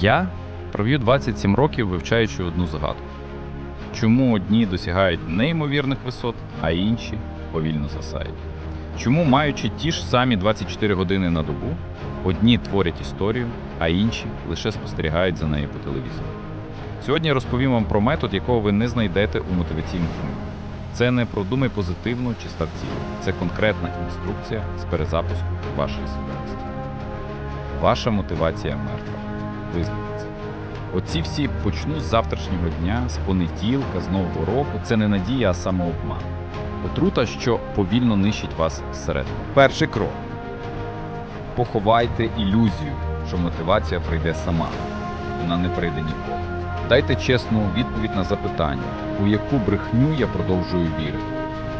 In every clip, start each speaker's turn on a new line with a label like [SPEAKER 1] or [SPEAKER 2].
[SPEAKER 1] Я провів 27 років, вивчаючи одну загадку. Чому одні досягають неймовірних висот, а інші повільно засають? Чому, маючи ті ж самі 24 години на добу, одні творять історію, а інші лише спостерігають за нею по телевізору? Сьогодні я розповім вам про метод, якого ви не знайдете у мотиваційних книгах. Це не про думай позитивно чи став. Це конкретна інструкція з перезапуску вашої свідомості. Ваша мотивація мертва. Визнайте. Оці всі почну з завтрашнього дня, з понеділка, з нового року. Це не надія, а самообман. Отрута, що повільно нищить вас зсередини. Перший крок. Поховайте ілюзію, що мотивація прийде сама. Вона не прийде ніколи. Дайте чесну відповідь на запитання, у яку брехню я продовжую вірити.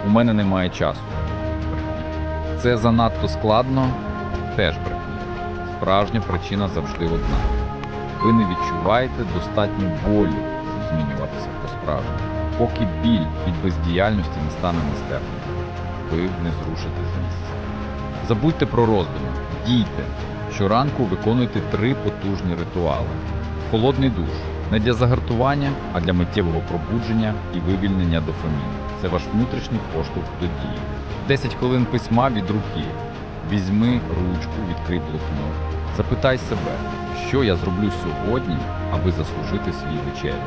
[SPEAKER 1] У мене немає часу. Це занадто складно, теж брехня. Справжня причина завжди одна. Ви не відчуваєте достатньо болю, змінюватися по-справжньому. Поки біль від бездіяльності не стане нестерпним, ви не зрушите з місця. Забудьте про роздуми, дійте. Щоранку виконуйте три потужні ритуали. Холодний душ не для загартування, а для миттєвого пробудження і вивільнення дофаміну. Це ваш внутрішній поштовх до дії. 10 хвилин письма від руки. Візьми ручку, відкрий блокнот. Запитай себе, що я зроблю сьогодні, аби заслужити свій вечерю.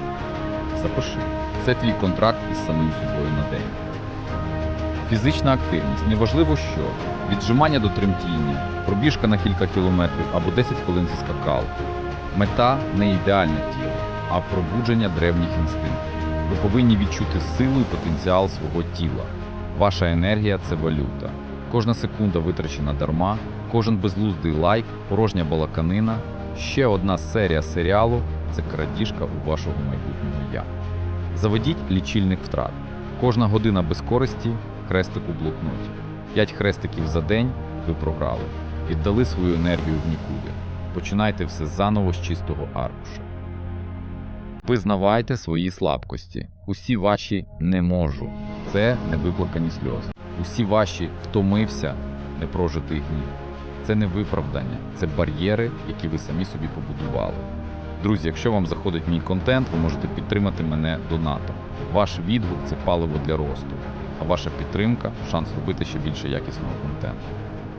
[SPEAKER 1] Запиши. Це твій контракт із самим собою на день. Фізична активність неважливо що. Віджимання до тремтіння, пробіжка на кілька кілометрів або 10 хвилин зі скакалки. Мета не ідеальне тіло, а пробудження древніх інстинктів. Ви повинні відчути силу і потенціал свого тіла. Ваша енергія це валюта. Кожна секунда витрачена дарма, кожен безглуздий лайк, порожня балаканина, ще одна серія серіалу це крадіжка у вашого майбутнього я. Заведіть лічильник втрат. Кожна година без користі хрестик у блокноті. П'ять хрестиків за день ви програли. Віддали свою енергію в нікуди. Починайте все заново з чистого аркуша. Визнавайте свої слабкості. Усі ваші не можу. Це не виплакані сльози. Усі ваші втомився, непрожитий гнів. Це не виправдання, це бар'єри, які ви самі собі побудували. Друзі, якщо вам заходить мій контент, ви можете підтримати мене донатом. Ваш відгук це паливо для росту, а ваша підтримка шанс робити ще більше якісного контенту.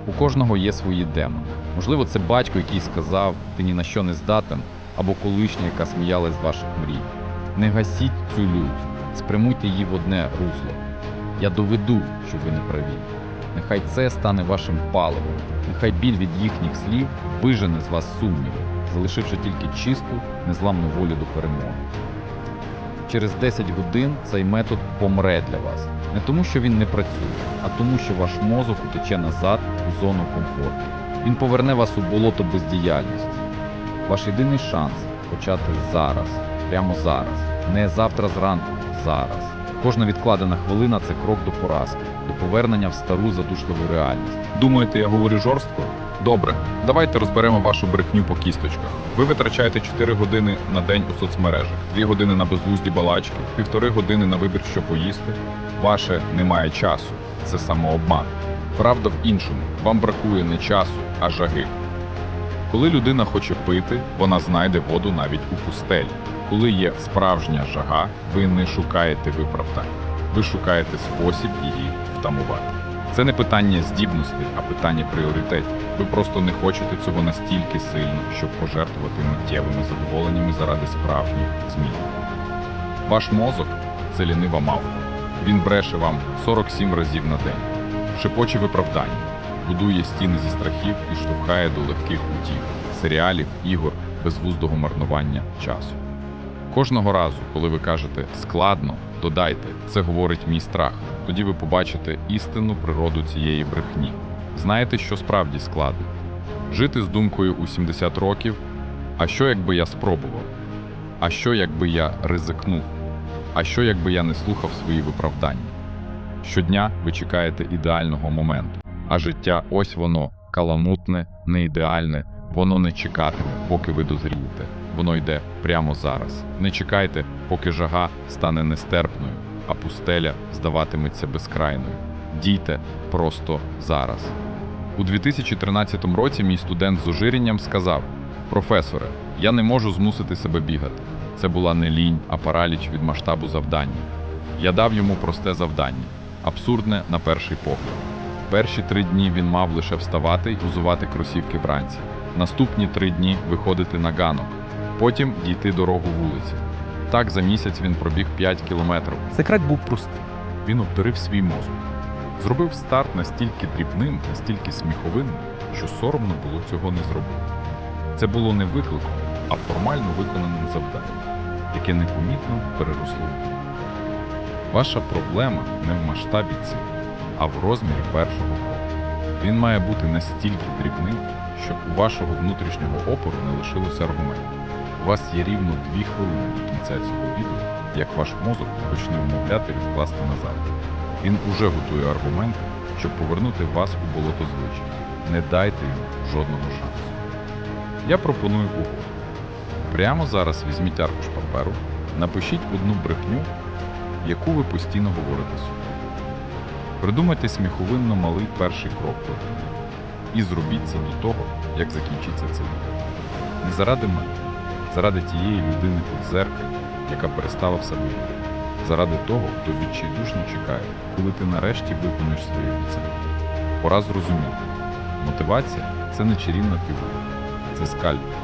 [SPEAKER 1] У кожного є свої демони. Можливо, це батько, який сказав, ти ні на що не здатен, або колишня, яка сміялась з ваших мрій. Не гасіть цю лють, спрямуйте її в одне русло. Я доведу, що ви не праві. Нехай це стане вашим паливом, нехай біль від їхніх слів вижене з вас сумніви, залишивши тільки чисту, незламну волю до перемоги. Через 10 годин цей метод помре для вас. Не тому, що він не працює, а тому, що ваш мозок утече назад у зону комфорту. Він поверне вас у болото бездіяльності. Ваш єдиний шанс почати зараз, прямо зараз, не завтра зранку, зараз. Кожна відкладена хвилина це крок до поразки, повернення в стару задушливу реальність.
[SPEAKER 2] Думаєте, я говорю жорстко? Добре, давайте розберемо вашу брехню по кісточках. Ви витрачаєте 4 години на день у соцмережах, 2 години на безглузді балачки, півтори години на вибір, що поїсти. Ваше немає часу. Це самообман. Правда в іншому, вам бракує не часу, а жаги. Коли людина хоче пити, вона знайде воду навіть у пустелі. Коли є справжня жага, ви не шукаєте виправдань. Ви шукаєте спосіб її втамувати. Це не питання здібностей, а питання пріоритетів. Ви просто не хочете цього настільки сильно, щоб пожертвувати миттєвими задоволеннями заради справжніх змін. Ваш мозок це лінива мавка. Він бреше вам 47 разів на день, шепоче виправдання, будує стіни зі страхів і штовхає до легких утіх, серіалів, ігор, безвуздого марнування часу. Кожного разу, коли ви кажете складно, додайте, це говорить мій страх. Тоді ви побачите істинну природу цієї брехні. Знаєте, що справді складно? Жити з думкою у 70 років. А що якби я спробував? А що якби я ризикнув? А що якби я не слухав свої виправдання? Щодня ви чекаєте ідеального моменту, а життя ось воно каламутне, не ідеальне, воно не чекатиме, поки ви дозрієте. Воно йде прямо зараз. Не чекайте, поки жага стане нестерпною, а пустеля здаватиметься безкрайною. Дійте просто зараз. У 2013 році мій студент з ожирінням сказав: Професоре,
[SPEAKER 1] Я не можу змусити себе бігати. Це була не лінь, а параліч від масштабу завдання. Я дав йому просте завдання, абсурдне на перший погляд. Перші три дні він мав лише вставати й узувати кросівки вранці. Наступні три дні виходити на ганок, потім дійти дорогу вулиці. Так за місяць він пробіг 5 кілометрів. Секрет був простий. Він обдурив свій мозок. Зробив старт настільки дрібним, настільки сміховинним, що соромно було цього не зробити. Це було не викликом, а формально виконаним завданням, яке непомітно переросло. Ваша проблема не в масштабі цілі, а в розмірі першого кроку. Він має бути настільки дрібним, щоб у вашого внутрішнього опору не лишилося аргументів. У вас є рівно дві хвилини до кінця цього відео, як ваш мозок почне вмовляти відкласти назад. Він уже готує аргументи, щоб повернути вас у болото звичай. Не дайте йому жодного шансу. Я пропоную угоду. Прямо зараз візьміть аркуш паперу, напишіть одну брехню, яку ви постійно говорите собі. Придумайте сміховинно малий перший крок до неї. І зробіть це до того, як закінчиться це відео. Не заради мене, заради тієї людини у дзеркалі, яка перестала в себе вірити. Заради того, хто відчайдушно чекає, коли ти нарешті виконуєш свої обіцянки. Пора зрозуміти. Мотивація це не чарівна фігура, це скальпель.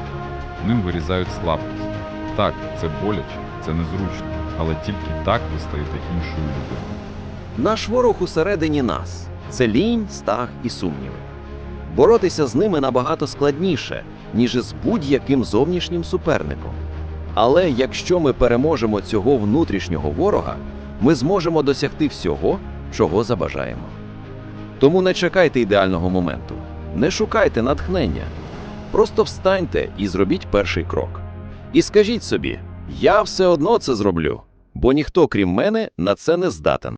[SPEAKER 1] Ним вирізають слабкість. Так, це боляче, це незручно, але тільки так ви стаєте іншою людиною.
[SPEAKER 3] Наш ворог усередині нас це лінь, стах і сумніви. Боротися з ними набагато складніше, ніж із будь-яким зовнішнім суперником. Але якщо ми переможемо цього внутрішнього ворога, ми зможемо досягти всього, чого забажаємо. Тому не чекайте ідеального моменту, не шукайте натхнення. Просто встаньте і зробіть перший крок. І скажіть собі: я все одно це зроблю, бо ніхто, крім мене, на це не здатен.